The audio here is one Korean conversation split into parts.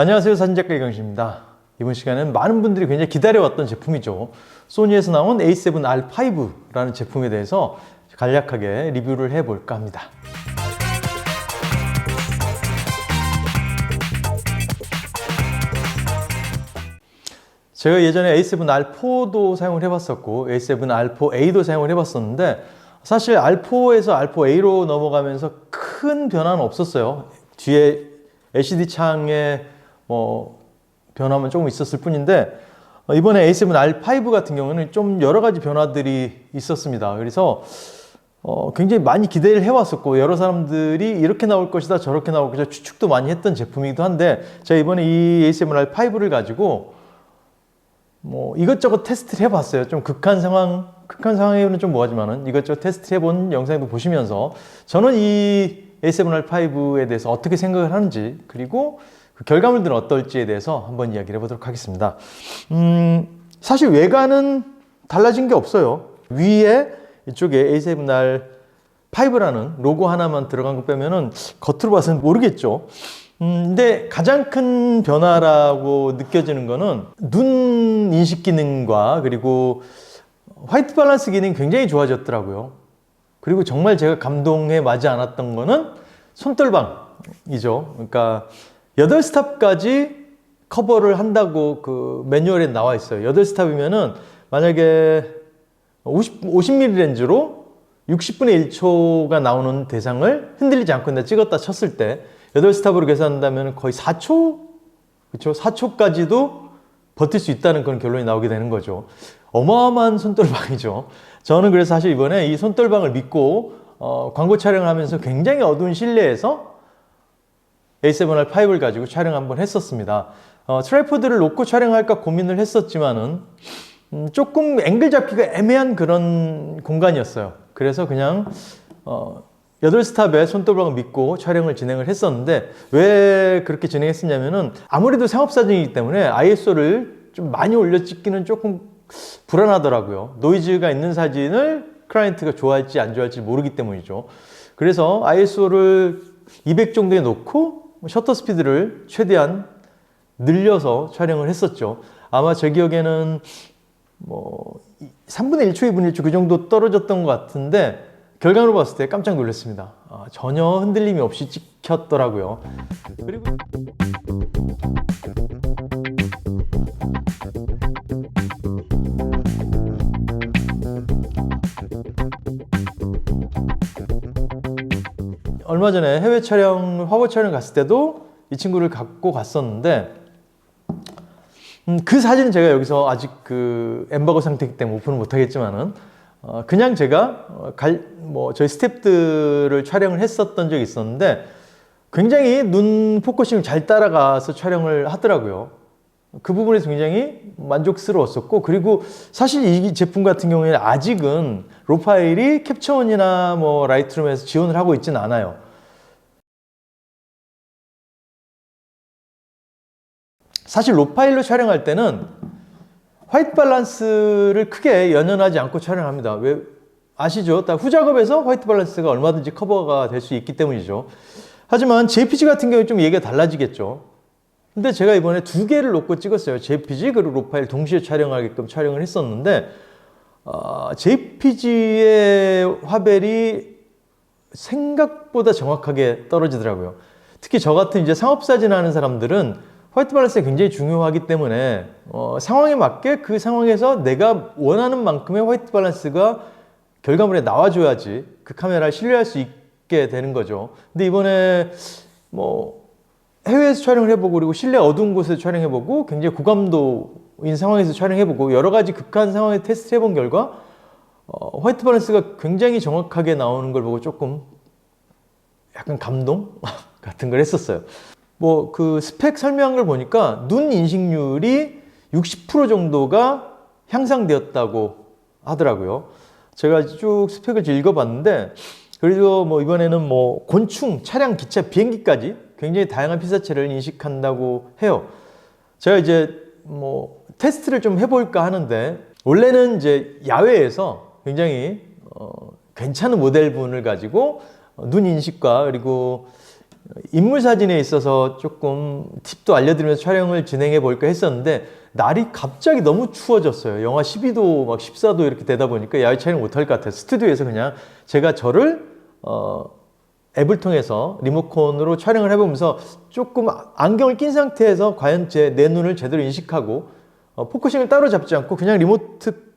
안녕하세요. 사진작가 이경식입니다. 이번 시간에는 많은 분들이 굉장히 기다려왔던 제품이죠. 소니에서 나온 A7R5라는 제품에 대해서 간략하게 리뷰를 해볼까 합니다. 제가 예전에 A7R4도 사용을 해봤었고 A7R4A도 사용을 해봤었는데 사실 R4에서 R4A로 넘어가면서 큰 변화는 없었어요. 뒤에 LCD 창에 뭐 변화만 조금 있었을 뿐인데 어, 이번에 A7R5 같은 경우는 좀 여러 가지 변화들이 있었습니다. 그래서 어, 굉장히 많이 기대를 해왔었고 여러 사람들이 이렇게 나올 것이다 저렇게 나올 것이다 추측도 많이 했던 제품이기도 한데 제가 이번에 이 A7R5를 가지고 뭐 이것저것 테스트를 해봤어요. 좀 극한 상황, 극한 상황에는 좀 뭐하지만은 이것저것 테스트 해본 영상도 보시면서 저는 이 A7R5에 대해서 어떻게 생각을 하는지 그리고 그 결과물들은 어떨지에 대해서 한번 이야기를 해보도록 하겠습니다. 음, 사실 외관은 달라진 게 없어요. 위에 이쪽에 A7R5라는 로고 하나만 들어간 거 빼면은 겉으로 봐서는 모르겠죠. 음, 근데 가장 큰 변화라고 느껴지는 거는 눈 인식 기능과 그리고 화이트 밸런스 기능이 굉장히 좋아졌더라고요. 그리고 정말 제가 감동에 맞지 않았던 거는 손떨방이죠. 그러니까 8스탑까지 커버를 한다고 그 매뉴얼에 나와 있어요. 8스탑이면은 만약에 50, 50mm 렌즈로 60분의 1초가 나오는 대상을 흔들리지 않고 내가 찍었다 쳤을 때 8스탑으로 계산한다면 거의 4초? 그렇죠? 4초까지도 버틸 수 있다는 그런 결론이 나오게 되는 거죠. 어마어마한 손떨방이죠. 저는 그래서 사실 이번에 이 손떨방을 믿고 어, 광고 촬영을 하면서 굉장히 어두운 실내에서 A7R5를 가지고 촬영 한번 했었습니다. 어, 트라이포드를 놓고 촬영할까 고민을 했었지만은 음, 조금 앵글 잡기가 애매한 그런 공간이었어요. 그래서 그냥 어, 8스탑에 손떨방을 믿고 촬영을 진행을 했었는데 왜 그렇게 진행했었냐면은 아무래도 상업사진이기 때문에 ISO를 좀 많이 올려 찍기는 조금 불안하더라고요. 노이즈가 있는 사진을 클라이언트가 좋아할지 안 좋아할지 모르기 때문이죠. 그래서 ISO를 200 정도에 놓고 셔터 스피드를 최대한 늘려서 촬영을 했었죠. 아마 제 기억에는 뭐 3분의 1초, 2분의 1초 그 정도 떨어졌던 것 같은데 결과로 봤을 때 깜짝 놀랐습니다. 아, 전혀 흔들림이 없이 찍혔더라고요. 그리고 얼마 전에 해외 촬영, 화보 촬영 갔을 때도 이 친구를 갖고 갔었는데 음, 그 사진은 제가 여기서 아직 그 엠바고 상태이기 때문에 오픈을 못 하겠지만은 어, 그냥 제가 어, 갈, 뭐 저희 스탭들을 촬영을 했었던 적이 있었는데 굉장히 눈 포커싱을 잘 따라가서 촬영을 하더라고요. 그 부분에서 굉장히 만족스러웠었고 그리고 사실 이 제품 같은 경우에는 아직은 로 파일이 캡처원이나 뭐 라이트룸에서 지원을 하고 있지는 않아요. 사실 로 파일로 촬영할 때는 화이트 밸런스를 크게 연연하지 않고 촬영합니다. 왜 아시죠? 다 후작업에서 화이트 밸런스가 얼마든지 커버가 될 수 있기 때문이죠. 하지만 JPG 같은 경우에 좀 얘기가 달라지겠죠. 근데 제가 이번에 두 개를 놓고 찍었어요. JPG 그리고 로파일 동시에 촬영하게끔 촬영을 했었는데 어, JPG의 화벨이 생각보다 정확하게 떨어지더라고요. 특히 저 같은 이제 상업 사진 하는 사람들은 화이트 밸런스가 굉장히 중요하기 때문에 어, 상황에 맞게 그 상황에서 내가 원하는 만큼의 화이트 밸런스가 결과물에 나와줘야지 그 카메라를 신뢰할 수 있게 되는 거죠. 근데 이번에 뭐 해외에서 촬영을 해보고 그리고 실내 어두운 곳에서 촬영해보고 굉장히 고감도인 상황에서 촬영해보고 여러 가지 극한 상황에 테스트 해본 결과 어, 화이트 밸런스가 굉장히 정확하게 나오는 걸 보고 조금 약간 감동 같은 걸 했었어요. 뭐 그 스펙 설명한 걸 보니까 눈 인식률이 60% 정도가 향상되었다고 하더라고요. 제가 쭉 스펙을 읽어봤는데 그래도 뭐 이번에는 뭐 곤충, 차량, 기차, 비행기까지 굉장히 다양한 피사체를 인식한다고 해요. 제가 이제 뭐 테스트를 좀 해볼까 하는데 원래는 이제 야외에서 굉장히 어, 괜찮은 모델분을 가지고 눈 인식과 그리고 인물 사진에 있어서 조금 팁도 알려드리면서 촬영을 진행해 볼까 했었는데 날이 갑자기 너무 추워졌어요. 영하 12도 막 14도 이렇게 되다 보니까 야외 촬영 못할 것 같아요. 스튜디오에서 그냥 제가 저를 어, 앱을 통해서 리모컨으로 촬영을 해보면서 조금 안경을 낀 상태에서 과연 제 내 눈을 제대로 인식하고 어, 포커싱을 따로 잡지 않고 그냥 리모트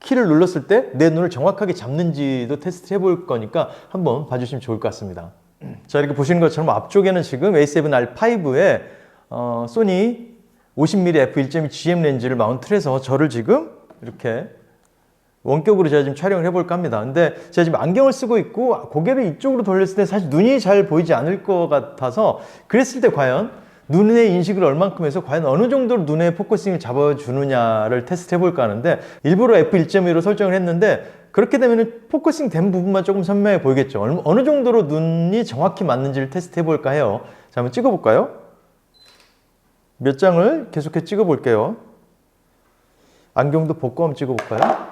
키를 눌렀을 때 내 눈을 정확하게 잡는지도 테스트 해볼 거니까 한번 봐주시면 좋을 것 같습니다. 자 이렇게 보시는 것처럼 앞쪽에는 지금 A7R5에 어, 소니 50mm f1.2 GM 렌즈를 마운트를 해서 저를 지금 이렇게 원격으로 제가 지금 촬영을 해볼까 합니다. 근데 제가 지금 안경을 쓰고 있고 고개를 이쪽으로 돌렸을 때 사실 눈이 잘 보이지 않을 것 같아서 그랬을 때 과연 눈의 인식을 얼만큼 해서 과연 어느 정도로 눈의 포커싱을 잡아주느냐를 테스트 해볼까 하는데 일부러 f1.2로 설정을 했는데 그렇게 되면 포커싱 된 부분만 조금 선명해 보이겠죠. 얼- 어느 정도로 눈이 정확히 맞는지를 테스트 해볼까 해요. 자, 한번 찍어볼까요? 몇 장을 계속해 찍어볼게요. 안경도 벗고 한번 찍어볼까요?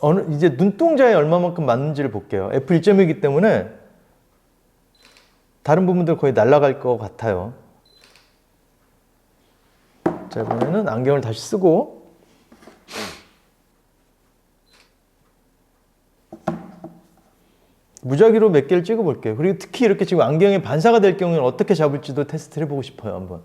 어느 이제 눈동자에 얼마만큼 맞는지를 볼게요. f1.2이기 때문에 다른 부분들 거의 날아갈 것 같아요. 자, 그러면은 안경을 다시 쓰고 무작위로 몇 개를 찍어 볼게요. 그리고 특히 이렇게 지금 안경에 반사가 될 경우에는 어떻게 잡을지도 테스트를 해보고 싶어요, 한번.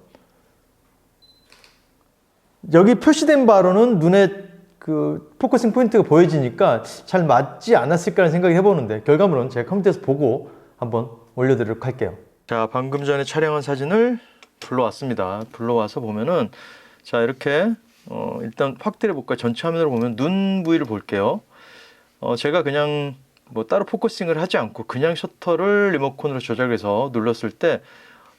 여기 표시된 바로는 눈에 그 포커싱 포인트가 보여지니까 잘 맞지 않았을까라는 생각이 해보는데 결과물은 제가 컴퓨터에서 보고 한번 올려드리도록 할게요. 자, 방금 전에 촬영한 사진을 불러왔습니다. 불러와서 보면은 자 이렇게 어, 일단 확대해 볼까요? 전체 화면으로 보면 눈 부위를 볼게요. 어, 제가 그냥 뭐 따로 포커싱을 하지 않고 그냥 셔터를 리모컨으로 조작해서 눌렀을 때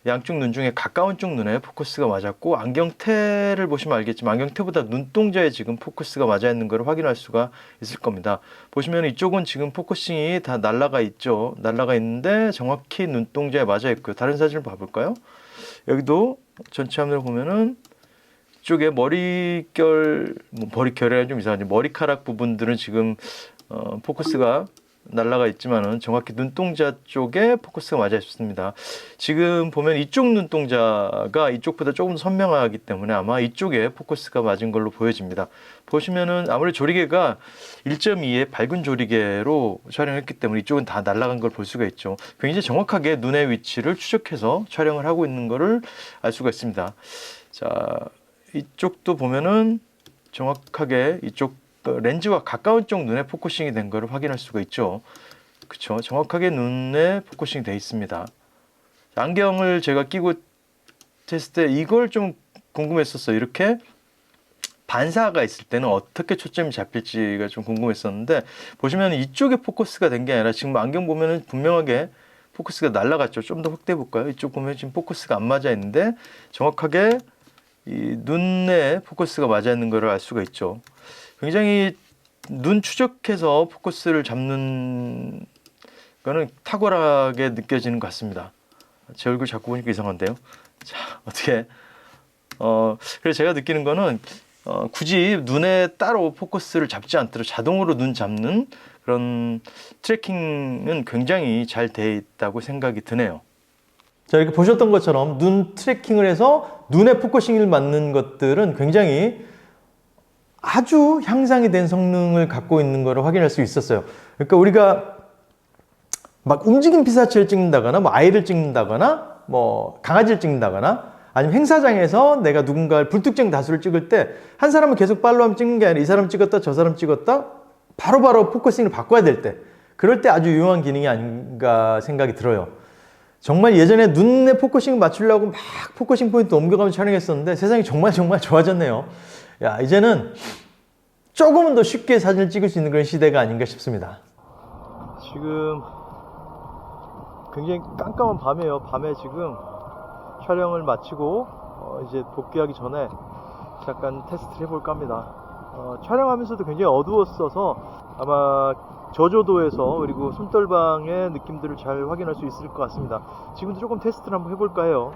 양쪽 눈 중에 가까운 쪽 눈에 포커스가 맞았고 안경테를 보시면 알겠지만 안경테보다 눈동자에 지금 포커스가 맞아 있는 것을 확인할 수가 있을 겁니다. 보시면 이쪽은 지금 포커싱이 다 날라가 있죠. 날라가 있는데 정확히 눈동자에 맞아 있고요. 다른 사진을 봐볼까요? 여기도 전체 화면을 보면은 이쪽에 머리결, 뭐 머리결이 좀 이상하지 머리카락 부분들은 지금 어, 포커스가 날라가 있지만은 정확히 눈동자 쪽에 포커스가 맞아 있습니다. 지금 보면 이쪽 눈동자가 이쪽보다 조금 선명하기 때문에 아마 이쪽에 포커스가 맞은 걸로 보여집니다. 보시면은 아무리 조리개가 1.2의 밝은 조리개로 촬영했기 때문에 이쪽은 다 날아간 걸 볼 수가 있죠. 굉장히 정확하게 눈의 위치를 추적해서 촬영을 하고 있는 것을 알 수가 있습니다. 자, 이쪽도 보면은 정확하게 이쪽 어, 렌즈와 가까운 쪽 눈에 포커싱이 된 것을 확인할 수가 있죠. 그렇죠. 정확하게 눈에 포커싱이 돼 있습니다. 안경을 제가 끼고 했을 때 이걸 좀 궁금했었어요. 이렇게 반사가 있을 때는 어떻게 초점이 잡힐지가 좀 궁금했었는데 보시면 이쪽에 포커스가 된 게 아니라 지금 안경 보면은 분명하게 포커스가 날라갔죠. 좀 더 확대해 볼까요? 이쪽 보면 지금 포커스가 안 맞아 있는데 정확하게 이 눈에 포커스가 맞아 있는 것을 알 수가 있죠. 굉장히 눈 추적해서 포커스를 잡는 거는 탁월하게 느껴지는 것 같습니다. 제 얼굴 자꾸 보니까 이상한데요. 자, 어떻게 어 그래서 제가 느끼는 거는 어, 굳이 눈에 따로 포커스를 잡지 않도록 자동으로 눈 잡는 그런 트래킹은 굉장히 잘 돼 있다고 생각이 드네요. 자, 이렇게 보셨던 것처럼 눈 트래킹을 해서 눈에 포커싱을 맞는 것들은 굉장히 아주 향상이 된 성능을 갖고 있는 것을 확인할 수 있었어요. 그러니까 우리가 막 움직임 피사체를 찍는다거나 뭐 아이를 찍는다거나 뭐 강아지를 찍는다거나 아니면 행사장에서 내가 누군가를 불특정 다수를 찍을 때 한 사람을 계속 팔로우하면 찍는 게 아니라 이 사람 찍었다 저 사람 찍었다 바로 바로 포커싱을 바꿔야 될 때 그럴 때 아주 유용한 기능이 아닌가 생각이 들어요. 정말 예전에 눈에 포커싱 맞추려고 막 포커싱 포인트 옮겨가면서 촬영했었는데 세상이 정말 정말 좋아졌네요. 야, 이제는 조금은 더 쉽게 사진을 찍을 수 있는 그런 시대가 아닌가 싶습니다. 지금 굉장히 깜깜한 밤이에요. 밤에 지금 촬영을 마치고 어, 이제 복귀하기 전에 잠깐 테스트를 해볼까 합니다. 어, 촬영하면서도 굉장히 어두웠어서 아마 저조도에서 그리고 손떨방의 느낌들을 잘 확인할 수 있을 것 같습니다. 지금도 조금 테스트를 한번 해볼까 해요.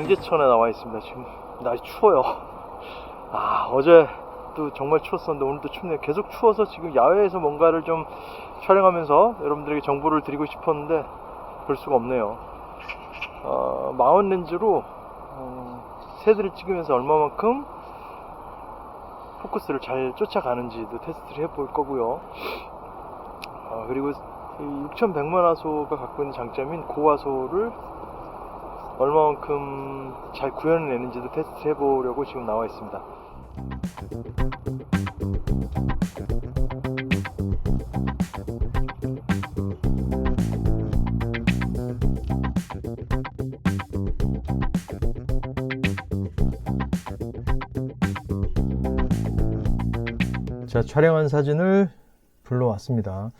양재천에 나와 있습니다. 지금 날이 추워요. 아 어제도 정말 추웠었는데 오늘도 춥네요. 계속 추워서 지금 야외에서 뭔가를 좀 촬영하면서 여러분들에게 정보를 드리고 싶었는데 볼 수가 없네요. 어, 마운 렌즈로 어, 새들을 찍으면서 얼마만큼 포커스를 잘 쫓아가는지도 테스트를 해볼 거고요. 어, 그리고 6100만 화소가 갖고 있는 장점인 고화소를 얼마만큼 잘 구현해내는지도 테스트 해보려고 지금 나와 있습니다. 자, 촬영한 사진을 불러왔습니다.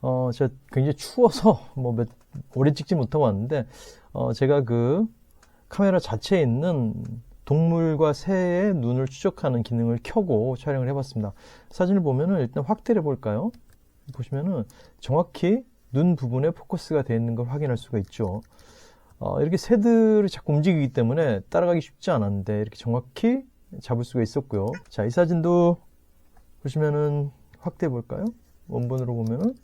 어, 제가 굉장히 추워서 뭐 몇, 오래 찍지 못하고 왔는데, 어, 제가 그 카메라 자체에 있는 동물과 새의 눈을 추적하는 기능을 켜고 촬영을 해봤습니다. 사진을 보면은 일단 확대를 해볼까요? 보시면은 정확히 눈 부분에 포커스가 되어 있는 걸 확인할 수가 있죠. 어, 이렇게 새들이 자꾸 움직이기 때문에 따라가기 쉽지 않았는데 이렇게 정확히 잡을 수가 있었고요. 자, 이 사진도 보시면은 확대해 볼까요? 원본으로 보면은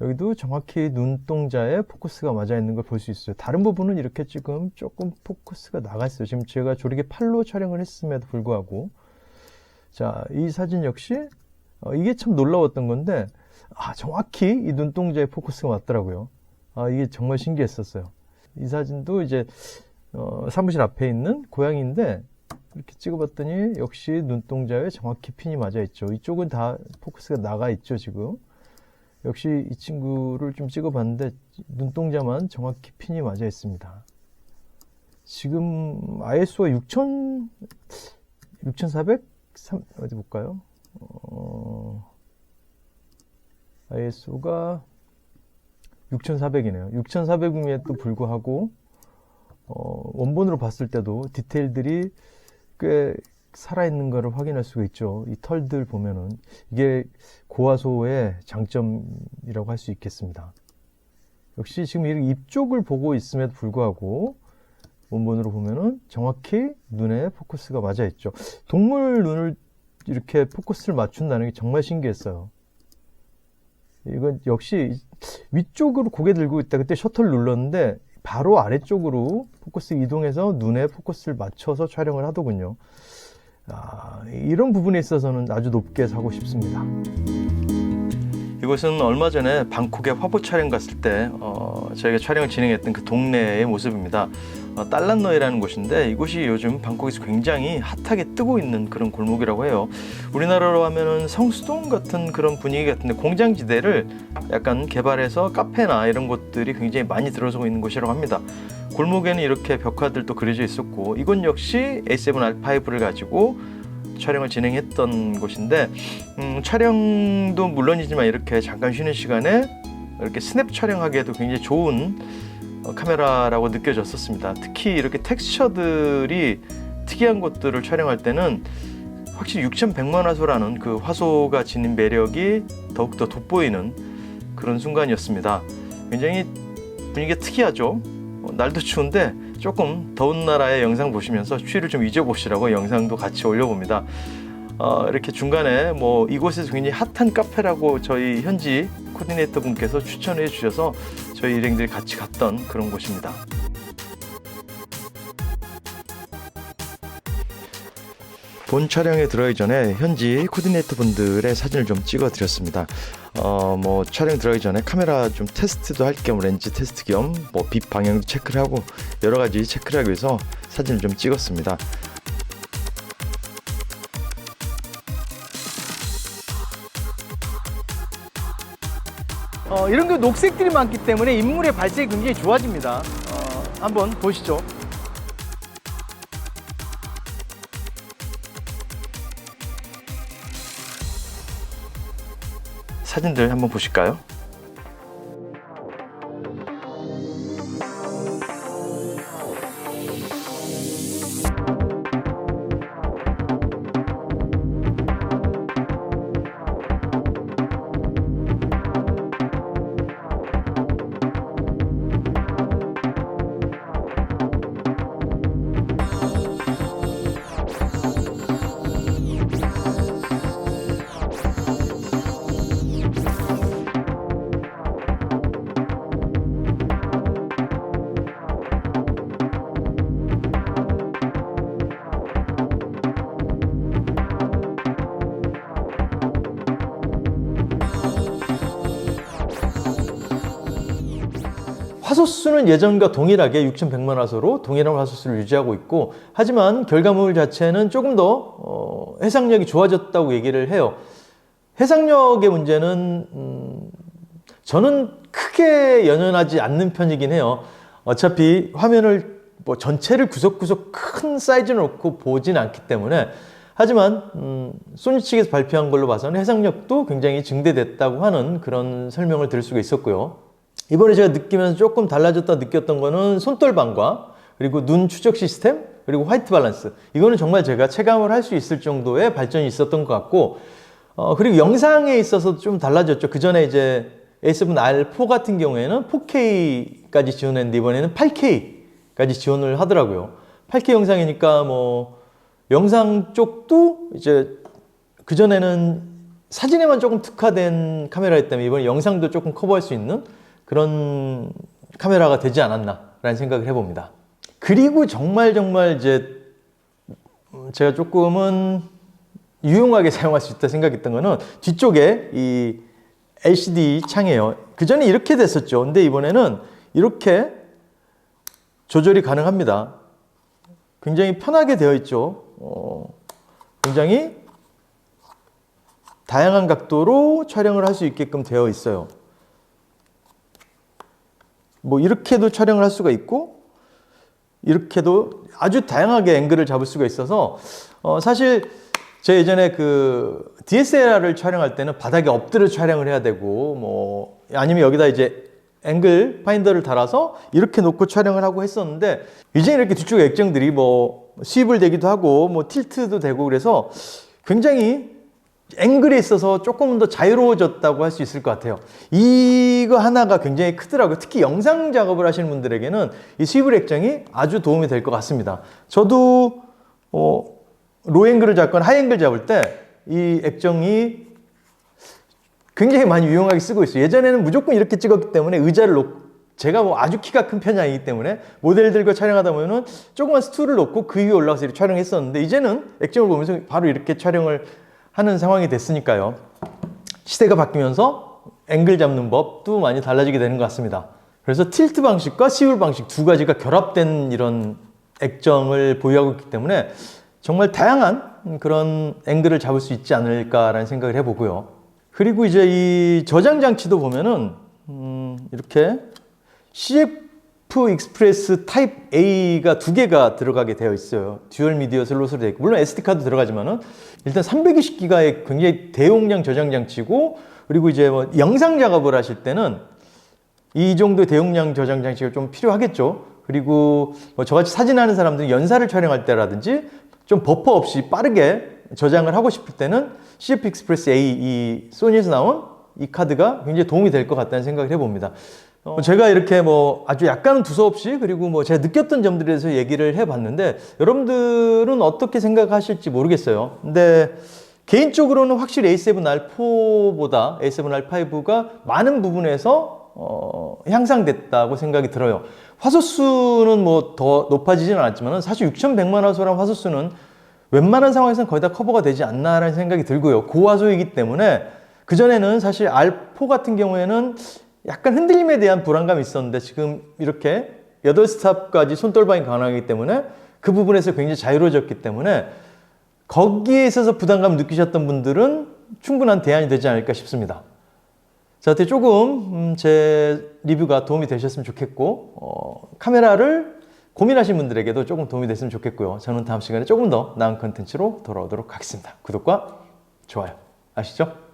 여기도 정확히 눈동자에 포커스가 맞아 있는 걸 볼 수 있어요. 다른 부분은 이렇게 지금 조금 포커스가 나가 있어요. 지금 제가 조리개 팔로 촬영을 했음에도 불구하고 자, 이 사진 역시 어, 이게 참 놀라웠던 건데 아, 정확히 이 눈동자에 포커스가 맞더라고요. 아, 이게 정말 신기했었어요. 이 사진도 이제 어, 사무실 앞에 있는 고양이인데 이렇게 찍어봤더니 역시 눈동자에 정확히 핀이 맞아 있죠. 이쪽은 다 포커스가 나가 있죠, 지금. 역시 이 친구를 좀 찍어봤는데 눈동자만 정확히 핀이 맞아 있습니다. 지금 ISO가 6000, 6400? 3, 어디 볼까요? 어, ISO가 6400이네요. 6400임에도 불구하고 어, 원본으로 봤을 때도 디테일들이 꽤 살아있는 것을 확인할 수가 있죠. 이 털들 보면은 이게 고화소의 장점이라고 할 수 있겠습니다. 역시 지금 이입 쪽을 보고 있음에도 불구하고 원본으로 보면은 정확히 눈에 포커스가 맞아 있죠. 동물 눈을 이렇게 포커스를 맞춘다는 게 정말 신기했어요. 이건 역시 위쪽으로 고개 들고 있다. 그때 셔터를 눌렀는데 바로 아래쪽으로 포커스 이동해서 눈에 포커스를 맞춰서 촬영을 하더군요. 아, 이런 부분에 있어서는 아주 높게 사고 싶습니다. 이곳은 얼마 전에 방콕에 화보 촬영 갔을 때 어, 저희가 촬영을 진행했던 그 동네의 모습입니다. 어, 딸란너이라는 곳인데 이곳이 요즘 방콕에서 굉장히 핫하게 뜨고 있는 그런 골목이라고 해요. 우리나라로 하면은 성수동 같은 그런 분위기 같은데 공장지대를 약간 개발해서 카페나 이런 곳들이 굉장히 많이 들어서고 있는 곳이라고 합니다. 골목에는 이렇게 벽화들도 그려져 있었고 이건 역시 A7R5를 가지고 촬영을 진행했던 곳인데 음, 촬영도 물론이지만 이렇게 잠깐 쉬는 시간에 이렇게 스냅 촬영하기에도 굉장히 좋은 어, 카메라라고 느껴졌었습니다. 특히 이렇게 텍스처들이 특이한 것들을 촬영할 때는 확실히 6100만 화소라는 그 화소가 지닌 매력이 더욱더 돋보이는 그런 순간이었습니다. 굉장히 분위기가 특이하죠. 어, 날도 추운데 조금 더운 나라의 영상 보시면서 추위를 좀 잊어보시라고 영상도 같이 올려봅니다. 어, 이렇게 중간에 뭐 이곳에서 굉장히 핫한 카페라고 저희 현지 코디네이터 분께서 추천해 주셔서 저희 일행들이 같이 갔던 그런 곳입니다. 본 촬영에 들어가기 전에 현지 코디네이터 분들의 사진을 좀 찍어 드렸습니다. 어, 뭐 촬영 들어가기 전에 카메라 좀 테스트도 할 겸 렌즈 테스트 겸 뭐 빛 방향도 체크를 하고 여러 가지 체크를 하기 위해서 사진을 좀 찍었습니다. 이런 게 녹색들이 많기 때문에 인물의 발색이 굉장히 좋아집니다. 어, 한번 보시죠. 사진들 한번 보실까요? 화소수는 예전과 동일하게 6100만 화소로 동일한 화소수를 유지하고 있고 하지만 결과물 자체는 조금 더 어, 해상력이 좋아졌다고 얘기를 해요. 해상력의 문제는 음, 저는 크게 연연하지 않는 편이긴 해요. 어차피 화면을 뭐 전체를 구석구석 큰 사이즈로 놓고 보진 않기 때문에 하지만 음, 소니 측에서 발표한 걸로 봐서는 해상력도 굉장히 증대됐다고 하는 그런 설명을 들을 수가 있었고요. 이번에 제가 느끼면서 조금 달라졌다 느꼈던 거는 손떨방과 그리고 눈 추적 시스템 그리고 화이트 밸런스 이거는 정말 제가 체감을 할 수 있을 정도의 발전이 있었던 것 같고 어, 그리고 영상에 있어서 좀 달라졌죠. 그 전에 이제 A7R4 같은 경우에는 4K까지 지원했는데 이번에는 8K까지 지원을 하더라고요. 8K 영상이니까 뭐 영상 쪽도 이제 그 전에는 사진에만 조금 특화된 카메라였다면 이번에 영상도 조금 커버할 수 있는 그런 카메라가 되지 않았나라는 생각을 해봅니다. 그리고 정말 정말 이제 제가 조금은 유용하게 사용할 수 있다 생각했던 거는 뒤쪽에 이 LCD 창이에요. 그 전에 이렇게 됐었죠. 근데 이번에는 이렇게 조절이 가능합니다. 굉장히 편하게 되어 있죠. 어, 굉장히 다양한 각도로 촬영을 할 수 있게끔 되어 있어요. 뭐 이렇게도 촬영을 할 수가 있고 이렇게도 아주 다양하게 앵글을 잡을 수가 있어서 어, 사실 제 예전에 그 DSLR을 촬영할 때는 바닥에 엎드려 촬영을 해야 되고 뭐 아니면 여기다 이제 앵글 파인더를 달아서 이렇게 놓고 촬영을 하고 했었는데 이제 이렇게 뒤쪽 액정들이 뭐 수입을 되기도 하고 뭐 틸트도 되고 그래서 굉장히 앵글에 있어서 조금 더 자유로워졌다고 할 수 있을 것 같아요. 이거 하나가 굉장히 크더라고요. 특히 영상 작업을 하시는 분들에게는 이 스위블 액정이 아주 도움이 될 것 같습니다. 저도 어, 로앵글을 잡거나 하이앵글 잡을 때 이 액정이 굉장히 많이 유용하게 쓰고 있어요. 예전에는 무조건 이렇게 찍었기 때문에 의자를 놓고 제가 뭐 아주 키가 큰 편이 아니기 때문에 모델들과 촬영하다 보면은 조그만 스툴을 놓고 그 위에 올라가서 이렇게 촬영했었는데 이제는 액정을 보면서 바로 이렇게 촬영을 하는 상황이 됐으니까요. 시대가 바뀌면서 앵글 잡는 법도 많이 달라지게 되는 것 같습니다. 그래서 틸트 방식과 시울 방식 두 가지가 결합된 이런 액정을 보유하고 있기 때문에 정말 다양한 그런 앵글을 잡을 수 있지 않을까라는 생각을 해보고요. 그리고 이제 이 저장 장치도 보면은 음, 이렇게 CF 익스프레스 타입 A가 두 개가 들어가게 되어 있어요. 듀얼 미디어 슬롯으로 되어 있고 물론 SD 카드 들어가지만은 일단 320기가의 굉장히 대용량 저장 장치고 그리고 이제 뭐 영상 작업을 하실 때는 이 정도 대용량 저장 장치가 좀 필요하겠죠. 그리고 뭐 저같이 사진하는 사람들은 연사를 촬영할 때라든지 좀 버퍼 없이 빠르게 저장을 하고 싶을 때는 CF 익스프레스 A 이 소니에서 나온 이 카드가 굉장히 도움이 될 것 같다는 생각을 해봅니다. 어, 제가 이렇게 뭐 아주 약간은 두서없이 그리고 뭐 제가 느꼈던 점들에 대해서 얘기를 해봤는데 여러분들은 어떻게 생각하실지 모르겠어요. 근데 개인적으로는 확실히 A7R4보다 A7R5가 많은 부분에서 어, 향상됐다고 생각이 들어요. 화소수는 뭐 더 높아지지는 않았지만 사실 6100만 화소란 화소수는 웬만한 상황에서는 거의 다 커버가 되지 않나라는 생각이 들고요. 고화소이기 때문에 그전에는 사실 R4 같은 경우에는 약간 흔들림에 대한 불안감이 있었는데 지금 이렇게 8스탑까지 손떨방이 가능하기 때문에 그 부분에서 굉장히 자유로워졌기 때문에 거기에 있어서 부담감 느끼셨던 분들은 충분한 대안이 되지 않을까 싶습니다. 저한테 조금 음, 제 리뷰가 도움이 되셨으면 좋겠고 어, 카메라를 고민하신 분들에게도 조금 도움이 됐으면 좋겠고요. 저는 다음 시간에 조금 더 나은 컨텐츠로 돌아오도록 하겠습니다. 구독과 좋아요 아시죠?